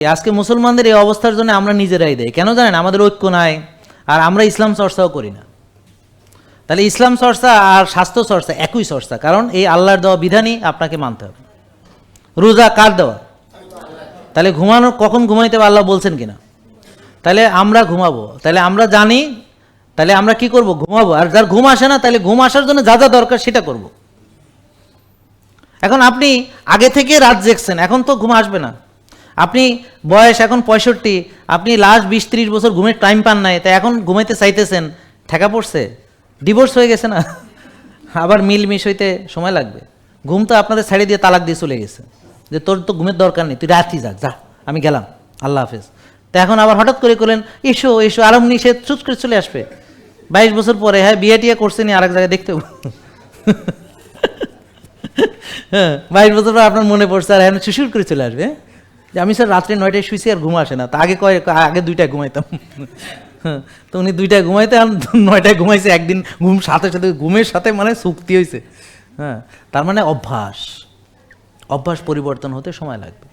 আজকে মুসলমানদের এই অবস্থার জন্য আমরা নিজেরাই দেয় কেন জানেন? আমাদের ঐক্য নাই, আর আমরা ইসলাম চর্চাও করি না। তাহলে ইসলাম চর্চা আর স্বাস্থ্য চর্চা একই চর্চা, কারণ এই আল্লাহর দেওয়া বিধানই আপনাকে মানতে হবে। রোজা কার দেওয়া? তাহলে ঘুমানো, কখন ঘুমাইতে হবে আল্লাহ বলছেন কিনা? তাহলে আমরা ঘুমাবো। তাহলে আমরা জানি, তাহলে আমরা কি করব? ঘুমাবো। আর যার ঘুম আসে না, তাহলে ঘুম আসার জন্য যা যা দরকার সেটা করব। এখন আপনি আগে থেকে রাত জেগছেন, এখন তো ঘুম আসবে না। আপনি বয়স এখন পঁয়ষট্টি, আপনি লাস্ট বিশ, ত্রিশ বছর ঘুমের টাইম পান নাই, তাই এখন ঘুমাইতে চাইতেছেন, ঠেকা পড়ছে। ডিভোর্স হয়ে গেছে না? আবার মিল মিশ হইতে সময় লাগবে। ঘুম তো আপনাদের ছেড়ে দিয়ে তালাক দিয়ে চলে গেছে। যে তোর তো ঘুমের দরকার নেই, তুই রাতই যাক, যা, আমি গেলাম। আল্লাহ হাফেজ। তা এখন আবার হঠাৎ করে করলেন, এসো এসো, আরাম নিয়ে সে চুট করে চলে আসবে। বাইশ বছর পরে হ্যাঁ বিয়ে টিয়ে করছে নি আরেক জায়গায় দেখতে হ্যাঁ বাইশ বছর পর আপনার মনে পড়ছে, আর এখন শিশুর করে চলে আসবে। হ্যাঁ? যে আমি স্যার রাত্রে নয়টায় শুয়েছি আর ঘুম আসে না। তা আগে কয় আগে দুইটায় ঘুমাইতাম। তো উনি দুইটায় ঘুমাইতে আর নয়টায় ঘুমাইছে, একদিন ঘুম সাথে সাথে ঘুমের সাথে মানে চুক্তি হয়েছে হ্যাঁ তার মানে অভ্যাস। অভ্যাস পরিবর্তন হতে সময় লাগবে।